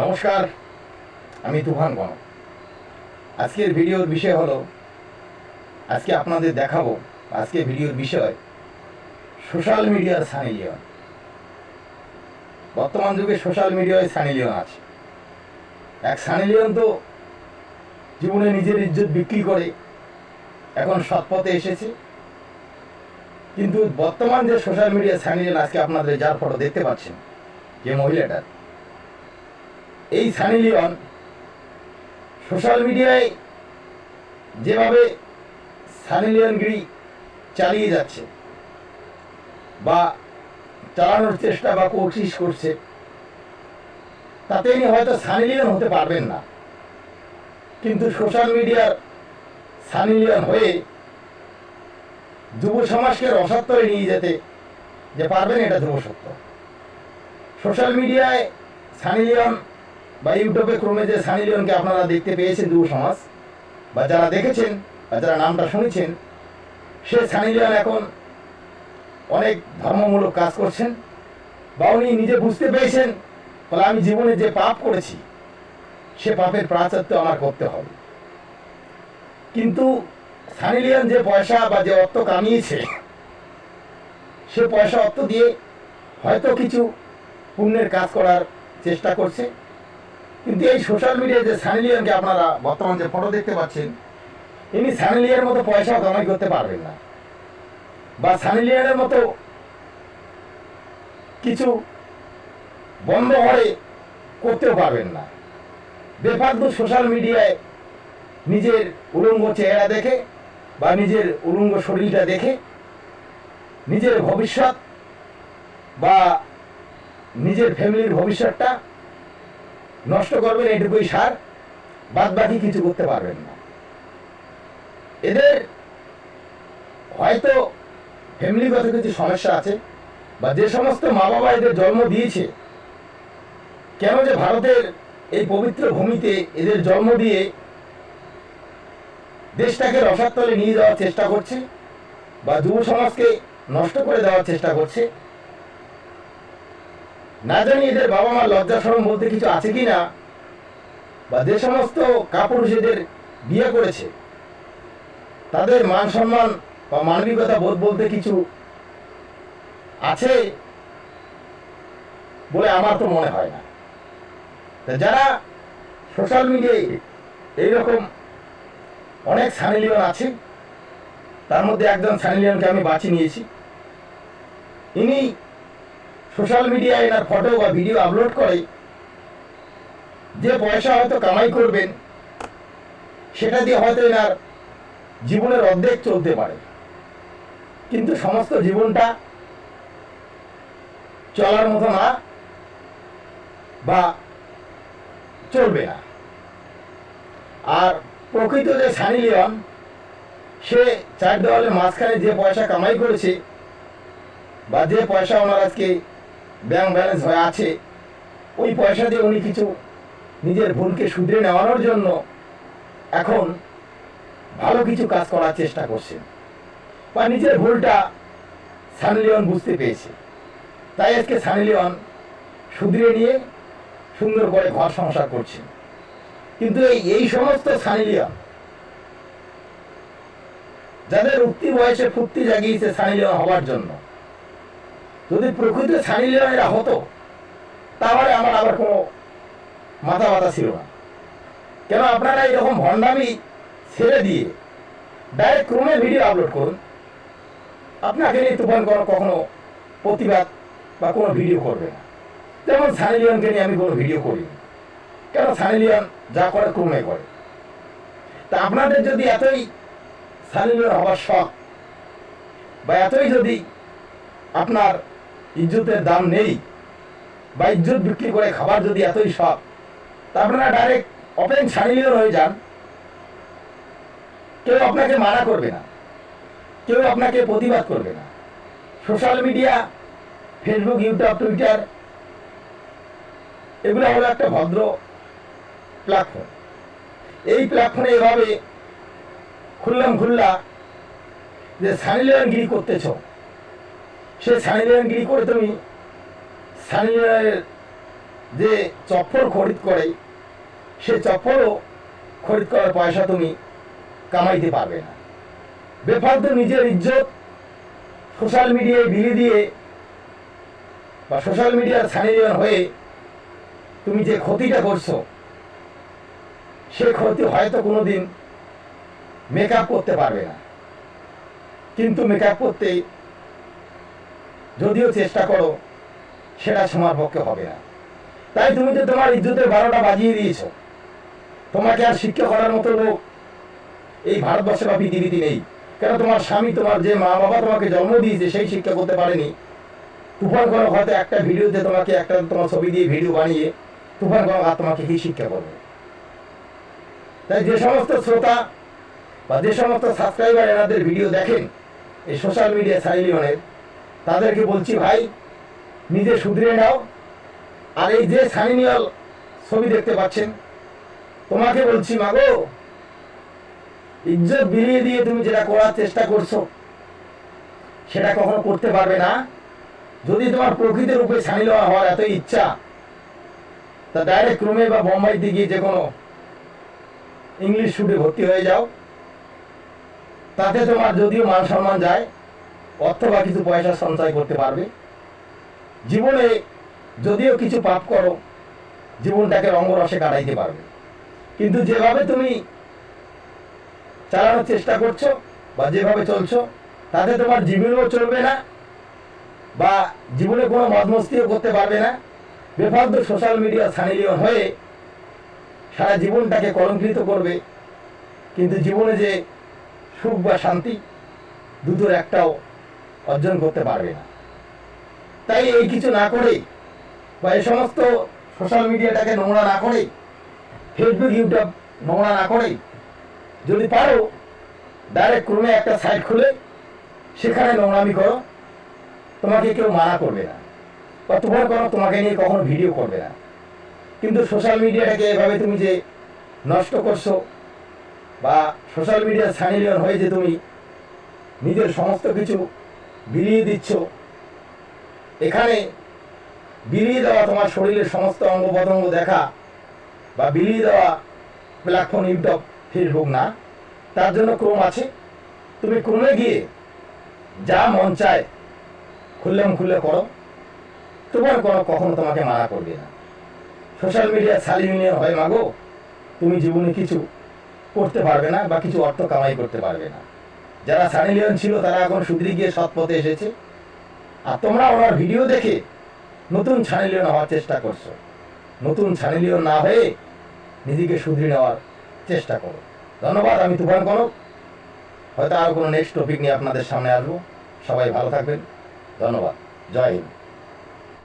নমস্কার, আমি তুফান গণ আজকের ভিডিওর বিষয় হলো, আজকে আপনাদের দেখাবো, আজকে ভিডিওর বিষয়, সোশ্যাল মিডিয়ার সানি বর্তমান যুগে সোশ্যাল মিডিয়ায় সানি লিওন আছে। এক সানি লিওন তো জীবনে নিজের ইজ্জত বিক্রি করে এখন সৎপথে এসেছে। কিন্তু বর্তমান যে সোশ্যাল মিডিয়া সানি আজকে আপনাদের যার ফটো দেখতে পাচ্ছেন, যে মহিলাটার এই সানি লিওন সোশ্যাল মিডিয়ায় যেভাবে সানি লিওনগিরি চালিয়ে যাচ্ছে বা চালানোর চেষ্টা বা কোশিস করছে, তাতে ইনি হয়তো সানি লিওন হতে পারবেন না। কিন্তু সোশ্যাল মিডিয়ার সানি লিওন হয়ে যুব সমাজকে রসাত্তরে নিয়ে যেতে যে পারবেন এটা ধ্রুব সত্য। সোশ্যাল মিডিয়ায় সানি লিওন বা ইউটিউবে ক্রমে যে সানি লিওনকে আপনারা দেখতে পেয়েছেন যুব সমাজ, বা যারা দেখেছেন, বা যারা নামটা শুনেছেন, সে সানি লিওন এখন অনেক ধর্মমূলক কাজ করছেন, বা উনি নিজে বুঝতে পেরেছেন বলে আমি জীবনে যে পাপ করেছি, সে পাপের প্রাচাত্য আমার করতে হবে। কিন্তু সানি লিওন যে পয়সা বা যে অর্থ কামিয়েছে, সে পয়সা অর্থ দিয়ে হয়তো কিছু পুণ্যের কাজ করার চেষ্টা করছে। কিন্তু এই সোশ্যাল মিডিয়ায় যে সানি লিওনকে আপনারা বর্তমান যে ফটো দেখতে পাচ্ছেন, ইনি সানি লিওনের মতো পয়সা কামাই করতে পারবেন না। বা সানি লিওনের মতো কিছু বন্ধ হয়ে করতেও পারবেন না। বেফালতু সোশ্যাল মিডিয়ায় নিজের উলঙ্গ চেহারা দেখে বা নিজের উলঙ্গ শরীরটা দেখে নিজের ভবিষ্যৎ বা নিজের ফ্যামিলির ভবিষ্যৎটা নষ্ট করবেন এটুকুই সার বাদ বাকি কিছু করতে পারবেন না। এদের হয়তো ফ্যামিলিগত কিছু সমস্যা আছে, বা যে সমস্ত মা বাবা এদের জন্ম দিয়েছে, কেন যে ভারতের এই পবিত্র ভূমিতে এদের জন্ম দিয়ে দেশটাকে রসাতলে নিয়ে যাওয়ার চেষ্টা করছে, বা যুব সমাজকে নষ্ট করে দেওয়ার চেষ্টা করছে না জানি এদের বাবা মা লজ্জা সরম বলতে কিছু আছে কি না বা যে সমস্ত কাপুরুষ এদের বিয়ে করেছে, তাদের মান সম্মান বা মানবিকতা বোধ বলতে কিছু আছে বলে আমার তো মনে হয় না। যারা সোশ্যাল মিডিয়ায় এইরকম অনেক সানিলিয়ন আছে, তার মধ্যে একজন সানিলিয়নকে আমি বাছি নিয়েছি। ইনি সোশ্যাল মিডিয়ায় এনার ফটো বা ভিডিও আপলোড করে, যে পয়সা হয়তো কামাই করবেন, সেটা দিয়ে হয়তো এনার জীবনের অর্ধেক চলতে পারে। কিন্তু সমস্ত জীবনটা চলার মতো না বা চলবে না। আর প্রকৃত যে সানি লিওন, সে চার দেওয়ালের মাঝখানে যে পয়সা কামাই করেছে বা যে পয়সা ওনার আজকে ব্যাংক ব্যালেন্স হয়ে আছে, ওই পয়সা দিয়ে উনি কিছু নিজের ভুলকে শুধরে নেওয়ানোর জন্য এখন ভালো কিছু কাজ করার চেষ্টা করছেন বা নিজের ভুলটা সানি লিওন বুঝতে পেরেছে। তাই আজকে সানি লিওন শুধরে নিয়ে সুন্দর করে ঘর সংসার করছেন কিন্তু এই এই সমস্ত সানি লিওন, যাদের উক্তি বয়সে ফুর্তি জাগিয়েছে সানি লিওন হওয়ার জন্য যদি প্রকৃত সানি লিওনেরা হতো, তাহলে আমার আবার কোনো মাথা ব্যথা ছিল না। কেন আপনারা এরকম ভণ্ডামি ছেড়ে দিয়ে ডাইরেক্ট ক্রমে ভিডিও আপলোড করুন আপনাকে নিয়ে তুফান কোনো কখনো প্রতিবাদ বা কোনো ভিডিও করবে না। যেমন সানি লিওনকে নিয়ে আমি কোনো ভিডিও করি কেন সানি লিওন যা করে ক্রমে করে। তা আপনাদের যদি এতই সানি লিওন হওয়ার শখ বা এতই যদি আপনার ইজ্জতের দাম নেই। বা ইজ্জত বিক্রি করে খাবার যদি এতই শখ তা আপনারা ডাইরেক্ট ওপেন সানি লিওন হয়ে যান। কেউ আপনাকে মানা করবে না। কেউ আপনাকে প্রতিবাদ করবে না। Social media Facebook YouTube Twitter এগুলো হলো একটা ভদ্র প্ল্যাটফর্ম এই প্ল্যাটফর্মে এভাবে খুললাম খুল্লা যে সানিলিয়নগিরি করতেছ। সে সানিলিয়নগিরি করে তুমি সানিলিয়নের যে চপ্পল খরিদ করে, সে চপ্পলও খরিদ করার পয়সা তুমি কামাইতে পারবে না। বেফালতু নিজের ইজ্জত সোশ্যাল মিডিয়ায় বিলি দিয়ে বা সোশ্যাল মিডিয়ার স্থানীয় হয়ে তুমি যে ক্ষতিটা করছ, সে ক্ষতি হয়তো কোনো দিন মেকআপ করতে পারবে না। কিন্তু মেকআপ করতে যদিও চেষ্টা করো, সেটা তোমার পক্ষে হবে না। তাই তুমি যে তোমার ইজ্জতের বারোটা বাজিয়ে দিয়েছ, তোমাকে আর শিক্ষা করার মতো লোক এই ভারতবর্ষে বা পৃথিবীতে নেই। কেন তোমার স্বামী, তোমার যে মা বাবা তোমাকে জন্ম দিয়েছে, সেই শিক্ষা করতে পারেনি? তুফান কোনো হয়তো একটা ভিডিওতে তোমাকে একটা তোমার ছবি দিয়ে ভিডিও বানিয়ে তুফান কোনো আর তোমাকে কি শিক্ষা করবে? তাই যে সমস্ত শ্রোতা বা যে সমস্ত সাবস্ক্রাইবার এনাদের ভিডিও দেখেন, এই সোশ্যাল মিডিয়া সাইলিয়নের তাদেরকে বলছি, ভাই, নিজে শুধরে নাও। আর এই যে সাইনিয়ল ছবি দেখতে পাচ্ছেন, তোমাকে বলছি, মাগো, ইজ্জত বিলিয়ে দিয়ে তুমি যেটা করার চেষ্টা করছ, সেটা কখনো করতে পারবে না। যদি তোমার প্রকৃত রূপে সামিল হওয়ার এত ইচ্ছা, তা ডাইরেক্ট রুমে বা বোম্বাইতে গিয়ে যে কোনো ইংলিশ শুটে ভর্তি হয়ে যাও। তাতে তোমার যদিও মান সম্মান যায় অর্থ বা কিছু পয়সা সঞ্চয় করতে পারবে। জীবনে যদিও কিছু পাপ করো, জীবনটাকে রঙ্গরসে কাটাইতে পারবে। কিন্তু যেভাবে তুমি চালানোর চেষ্টা করছ বা যেভাবে চলছো, তাতে তোমার জীবনও চলবে না বা জীবনে কোনো মদমস্তিও করতে পারবে না। বেফালতু সোশ্যাল মিডিয়া স্থানীয় হয়ে সারা জীবনটাকে কলঙ্কৃত করবে। কিন্তু জীবনে যে সুখ বা শান্তি, দুটোর একটাও অর্জন করতে পারবে না। তাই এই কিছু না করে বা এই সমস্ত সোশ্যাল মিডিয়াটাকে নোংরা না করে ফেসবুক ইউটিউব নোংরা না করে যদি পারো ডাইরেক্ট ক্রমে একটা সাইট খুলে, সেখানে নোংরামি করো, তোমাকে কেউ মানা করবে না বা তোমার কোনো, তোমাকে নিয়ে কখনো ভিডিও করবে না। কিন্তু সোশ্যাল মিডিয়াটাকে এভাবে তুমি যে নষ্ট করছ বা সোশ্যাল মিডিয়ার সাইলিয়ন হয়ে যে তুমি নিজের সমস্ত কিছু বিলিয়ে দিচ্ছ। এখানে বিলিয়ে দেওয়া তোমার শরীরের সমস্ত অঙ্গ প্রত্যঙ্গ দেখা বা বিলিয়ে দেওয়া প্ল্যাটফর্ম ইউটিউব ফেসবুক না, তার জন্য ক্রম আছে। তুমি ক্রমে গিয়ে যা মন চায় খুললে করো। তোমার কোনো কখনো তোমাকে মানা করবে না। সোশ্যাল মিডিয়ার সালিমিনিয়ন হয়, মাগো, তুমি জীবনে কিছু করতে পারবে না বা কিছু অর্থ কামাই করতে পারবে না। যারা সানিলিয়ন ছিল, তারা এখন সুধরি গিয়ে সৎ পথে এসেছে। আর তোমরা ওনার ভিডিও দেখে নতুন সানিলিয়ন হওয়ার চেষ্টা করছ। নতুন সানিলিয়ন না হয়ে নিজেকে শুধরে নেওয়ার চেষ্টা করো। ধন্যবাদ, আমি তুফান কনক। হয়তো আর কোনো নেক্সট টপিক নিয়ে আপনাদের সামনে আসব। সবাই ভালো থাকবেন। ধন্যবাদ। জয় হিন্দ।